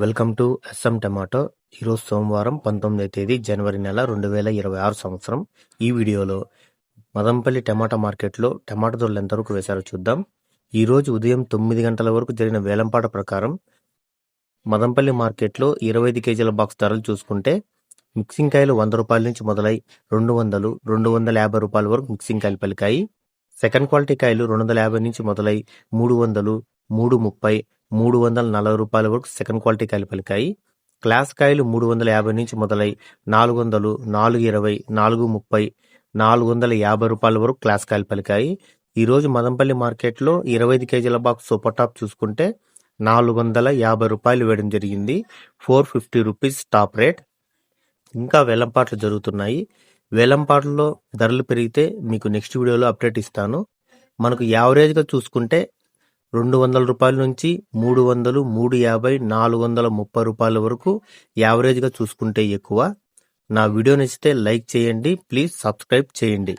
Welcome to S M tomato. ఈరోజు సోమవారం పంతొమ్మిదవ తేదీ జనవరి నెల రెండు వేల ఇరవై ఆరు సంవత్సరం. ఈ వీడియోలో మదంపల్లి టమాటా మార్కెట్లో టమాటా ధరలు ఎంతవరకు వేశారో చూద్దాం. ఈరోజు ఉదయం తొమ్మిది గంటల వరకు జరిగిన వేలంపాట ప్రకారం మదంపల్లి మార్కెట్లో ఇరవై ఐదు కేజీల బాక్స్ ధరలు చూసుకుంటే మిక్సింగ్ కాయలు వంద రూపాయల నుంచి మొదలై రెండు వందలు రెండు వందల యాభై రూపాయల వరకు మిక్సింగ్ కాయలు పలికాయి. సెకండ్ క్వాలిటీ కాయలు రెండు వందల యాభై నుంచి మొదలై మూడు వందలు మూడు ముప్పై మూడు వందల నలభై రూపాయల వరకు సెకండ్ క్వాలిటీ కాయలు పలికాయి. క్లాస్ కాయలు మూడు వందల యాభై నుంచి మొదలై నాలుగు వందలు నాలుగు ఇరవై నాలుగు ముప్పై నాలుగు వందల యాభై రూపాయల వరకు క్లాస్ కాయలు పలికాయి. ఈరోజు మదంపల్లి మార్కెట్లో ఇరవై ఐదు కేజీల బాక్స్ సూపర్ టాప్ చూసుకుంటే నాలుగు వందల యాభై రూపాయలు వేయడం జరిగింది. Four fifty rupees top rate. ఇంకా వేలంపాట్లు జరుగుతున్నాయి. వేలంపాట్లలో ధరలు పెరిగితే మీకు నెక్స్ట్ వీడియోలో అప్డేట్ ఇస్తాను. మనకు యావరేజ్గా చూసుకుంటే రెండు వందల రూపాయల నుంచి మూడు వందలు మూడు యాభై నాలుగు వందల ముప్పై రూపాయల వరకు యావరేజ్గా చూసుకుంటే ఎక్కువ. నా వీడియో నచ్చితే లైక్ చేయండి ప్లీజ్ సబ్స్క్రైబ్ చేయండి.